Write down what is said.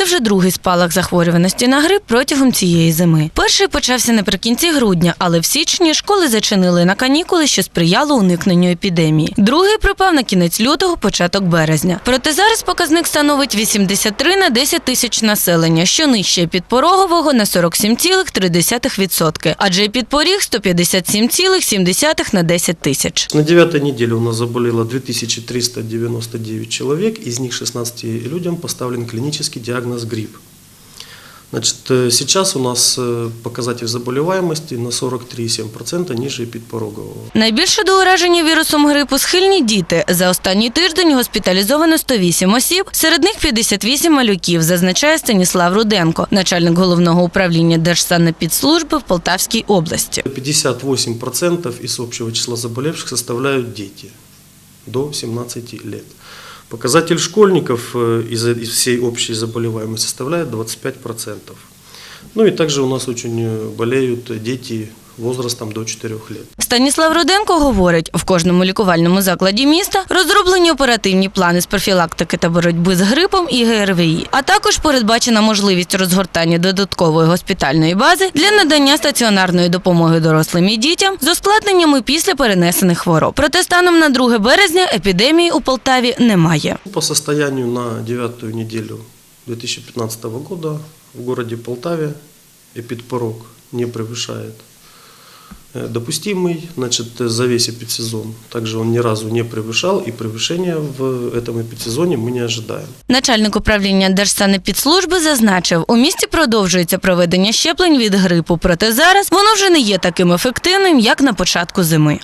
Це вже другий спалах захворюваності на грип протягом цієї зими. Перший почався наприкінці грудня, але в січні школи зачинили на канікули, що сприяло уникненню епідемії. Другий припав на кінець лютого, початок березня. Проте зараз показник становить 83 на 10 тисяч населення, що нижче підпорогового на 47,3%, адже підпоріг 157,7 на 10 тисяч. На девятой неделе у нас заболело 2399 человек, из них 16 людям поставлен клинический диагноз грипп. Значит, э, сейчас у нас э, показатель заболеваемости на 43,7% ниже подпорогового. Найбільше до ураження вірусом грипу схильні діти. За останній тиждень госпіталізовано 108 осіб, серед них 58 малюків, зазначає Станіслав Руденко, начальник головного управління Держсанепідслужби в Полтавській області. 58% из общего числа заболевших составляют дети до 17 лет. Показатель школьников э, из, из всей общей заболеваемости составляет 25%. Ну и также у нас очень э, болеют дети возрастом до 4 лет. Станіслав Руденко говорить, в кожному лікувальному закладі міста розроблені оперативні плани з профілактики та боротьби з грипом і ГРВІ, а також передбачена можливість розгортання додаткової госпітальної бази для надання стаціонарної допомоги дорослим і дітям з ускладненнями після перенесених хвороб. Проте станом на 2 березня епідемії у Полтаві немає. По состоянию на девятую неделю 2015 года в городе Полтаве эпидпорог не превышает э, допустимый, значит, за весь эпидсезон. Также он ни разу не превышал, и превышения в этом эпидсезоне мы не ожидаем. Начальник управління Держсанепідслужби зазначив, у місті продовжується проведення щеплень від грипу, проте зараз воно вже не є таким ефективним, як на початку зими.